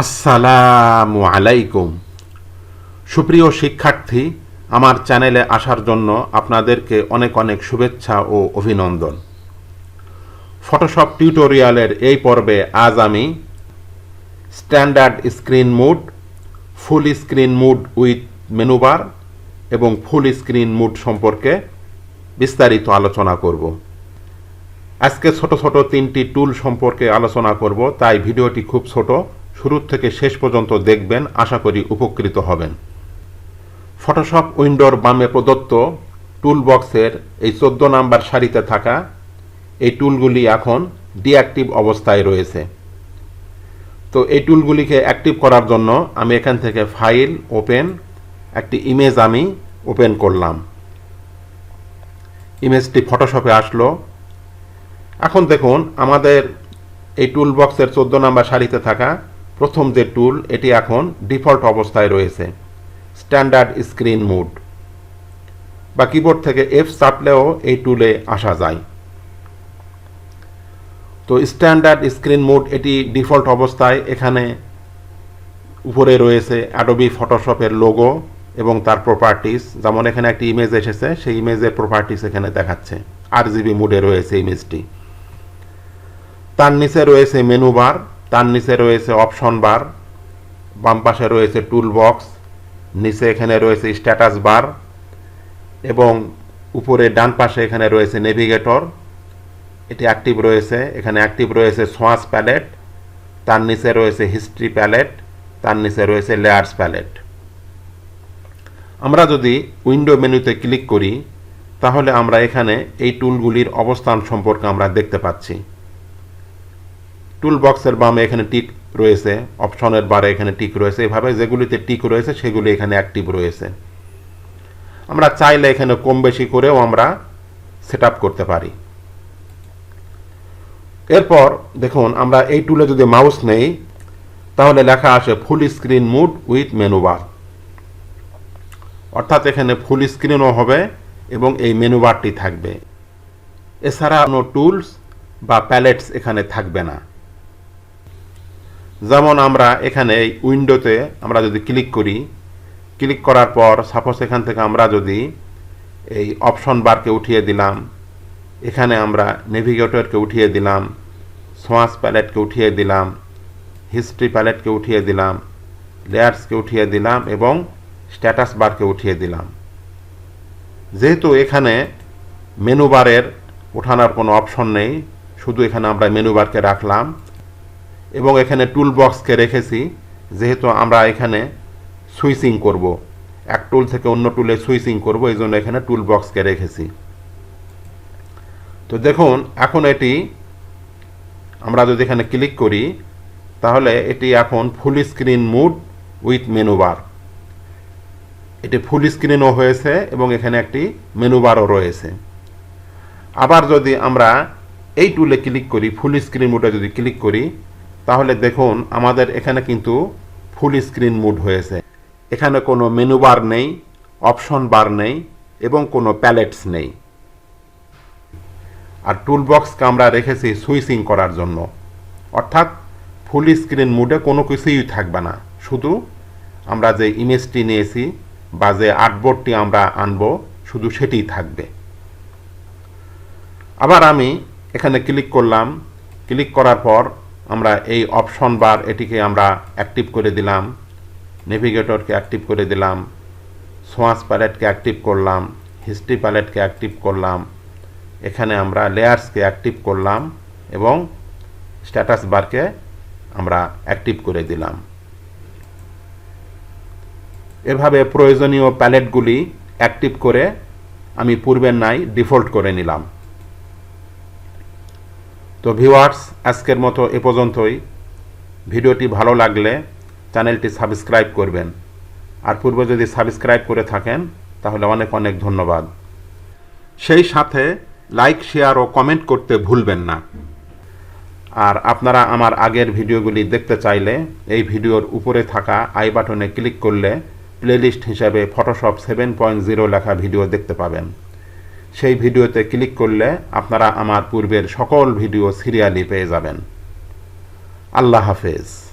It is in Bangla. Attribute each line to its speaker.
Speaker 1: আসসালামু আলাইকুম। সুপ্রিয় শিক্ষার্থী, আমার চ্যানেলে আসার জন্য আপনাদেরকে অনেক অনেক শুভেচ্ছা ও অভিনন্দন। ফটোশপ টিউটোরিয়ালের এই পর্বে আজ আমি standard screen mode full screen mode with menu bar এবং ফুল স্ক্রিন মুড সম্পর্কে বিস্তারিত আলোচনা করব। আজকে ছোট ছোট তিনটি টুল সম্পর্কে আলোচনা করব, তাই ভিডিওটি খুব ছোট। শুরু থেকে শেষ পর্যন্ত দেখবেন, আশা করি উপকৃত হবেন। ফটোশপ উইন্ডোর বামে প্রদত্ত টুল বক্সের এই চোদ্দ নাম্বার সারিতে থাকা এই টুলগুলি এখন ডিঅ্যাক্টিভ অবস্থায় রয়েছে। তো এই টুলগুলিকে অ্যাক্টিভ করার জন্য আমি এখান থেকে ফাইল ওপেন একটি ইমেজ আমি ওপেন করলাম। ইমেজটি ফটোশপে আসলো। এখন দেখুন, আমাদের এই টুল বক্সের চোদ্দ নাম্বার সারিতে থাকা প্রথম যে টুল এটি এখন ডিফল্ট অবস্থায় রয়েছে। স্ট্যান্ডার্ড স্ক্রিন মুড বা কিবোর্ড থেকে এফ চাপলেও এই টুলে আসা যায়। তো স্ট্যান্ডার্ড স্ক্রিন মুড এটি ডিফল্ট অবস্থায় এখানে উপরে রয়েছে অ্যাডোবি ফটোশপের লোগো এবং তার প্রপার্টিস যেমন এখানে একটি ইমেজ এসেছে, সেই ইমেজের প্রপার্টিস এখানে দেখাচ্ছে। আর জিবি মুডে রয়েছে ইমেজটি তার নিচে রয়েছে মেনু বার তার নিচে রয়েছে অপশন বার বাম পাশে রয়েছে টুল বক্স নিচে এখানে রয়েছে স্ট্যাটাস বার এবং উপরে ডান পাশে এখানে রয়েছে নেভিগেটর এটি অ্যাক্টিভ রয়েছে, এখানে অ্যাক্টিভ রয়েছে সোয়াস প্যালেট তার নিচে রয়েছে হিস্ট্রি প্যালেট তার নিচে রয়েছে লেয়ার্স প্যালেট আমরা যদি উইন্ডো মেনুতে ক্লিক করি, তাহলে আমরা এখানে এই টুলগুলির অবস্থান সম্পর্কে আমরা দেখতে পাচ্ছি। টুল বক্সের বামে এখানে টিক রয়েছে অপশনের বারে এখানে টিক রয়েছে। এভাবে যেগুলিতে টিক রয়েছে, সেগুলি এখানে অ্যাক্টিভ রয়েছে। আমরা চাইলে এখানে কম বেশি করেও আমরা সেট করতে পারি। এরপর দেখুন, আমরা এই টুলে যদি মাউস নেই, তাহলে লেখা আসে full screen mode with menu bar অর্থাৎ এখানে ফুল স্ক্রিনও হবে এবং এই মেনু বারটি থাকবে। এছাড়া কোনো টুলস বা প্যালেটস এখানে থাকবে না। যেমন আমরা এখানে এই উইন্ডোতে আমরা যদি ক্লিক করি, ক্লিক করার পর সাপোজ এখান থেকে আমরা যদি এই অপশন বারকে উঠিয়ে দিলাম, এখানে আমরা নেভিগেটরকে উঠিয়ে দিলাম সোয়াস প্যালেটকে উঠিয়ে দিলাম হিস্ট্রি প্যালেটকে উঠিয়ে দিলাম লেয়ার্সকে উঠিয়ে দিলাম এবং স্ট্যাটাস বারকে উঠিয়ে দিলাম। যেহেতু এখানে মেনু বারের ওঠানোর কোনো অপশন নেই, শুধু এখানে আমরা মেনু বারকে রাখলাম এবং এখানে টুল বক্সকে রেখেছি, যেহেতু আমরা এখানে সুইচিং করব। এক টুল থেকে অন্য টুলে সুইচিং করব, এই জন্য এখানে টুল বক্সকে রেখেছি। তো দেখুন, এখন এটি আমরা যদি এখানে ক্লিক করি, তাহলে এটি এখন full screen mode with menu bar এটি ফুল স্ক্রিনও হয়েছে এবং এখানে একটি মেনু বারও রয়েছে। আবার যদি আমরা এই টুলে ক্লিক করি ফুল স্ক্রিন মুডে যদি ক্লিক করি তাহলে দেখুন, আমাদের এখানে কিন্তু ফুল স্ক্রিন মুড হয়েছে। এখানে কোনো মেনু বার নেই অপশন বার নেই এবং কোনো প্যালেটস নেই। আর টুল বক্সকে আমরা রেখেছি সুইচিং করার জন্য। অর্থাৎ ফুল স্ক্রিন মুডে কোনো কিছুই থাকবে না। শুধু আমরা যে ইমেজটি নিয়েছি বা যে আর্টবোর্ডটি আমরা আনব, শুধু সেটিই থাকবে। আবার আমি এখানে ক্লিক করলাম। ক্লিক করার পর আমরা এই অপশন বার এটিকে আমরা অ্যাক্টিভ করে দিলাম নেভিগেটরকে অ্যাক্টিভ করে দিলাম সোয়াস প্যালেটকে অ্যাক্টিভ করলাম হিস্ট্রি প্যালেটকে অ্যাক্টিভ করলাম, এখানে আমরা লেয়ার্সকে অ্যাক্টিভ করলাম এবং স্ট্যাটাস বারকে আমরা অ্যাক্টিভ করে দিলাম। এভাবে প্রয়োজনীয় প্যালেটগুলি অ্যাক্টিভ করে আমি পূর্বের নাই ডিফল্ট করে নিলাম। তো ভিউয়ার্স, আজকের মতো এ পর্যন্তই। ভিডিওটি ভালো লাগলে চ্যানেলটি সাবস্ক্রাইব করবেন। আর পূর্বে যদি সাবস্ক্রাইব করে থাকেন, তাহলে অনেক অনেক ধন্যবাদ। সেই সাথে লাইক, শেয়ার ও কমেন্ট করতে ভুলবেন না। আর আপনারা আমার আগের ভিডিওগুলি দেখতে চাইলে এই ভিডিওর উপরে থাকা আই বাটনে ক্লিক করলে প্লেলিস্ট হিসাবে ফটোশপ সেভেন পয়েন্ট জিরো লেখা ভিডিও দেখতে পাবেন। সেই ভিডিওতে ক্লিক করলে আপনারা আমার পূর্বের সকল ভিডিও সিরিয়ালি পেয়ে যাবেন। আল্লাহ হাফেজ।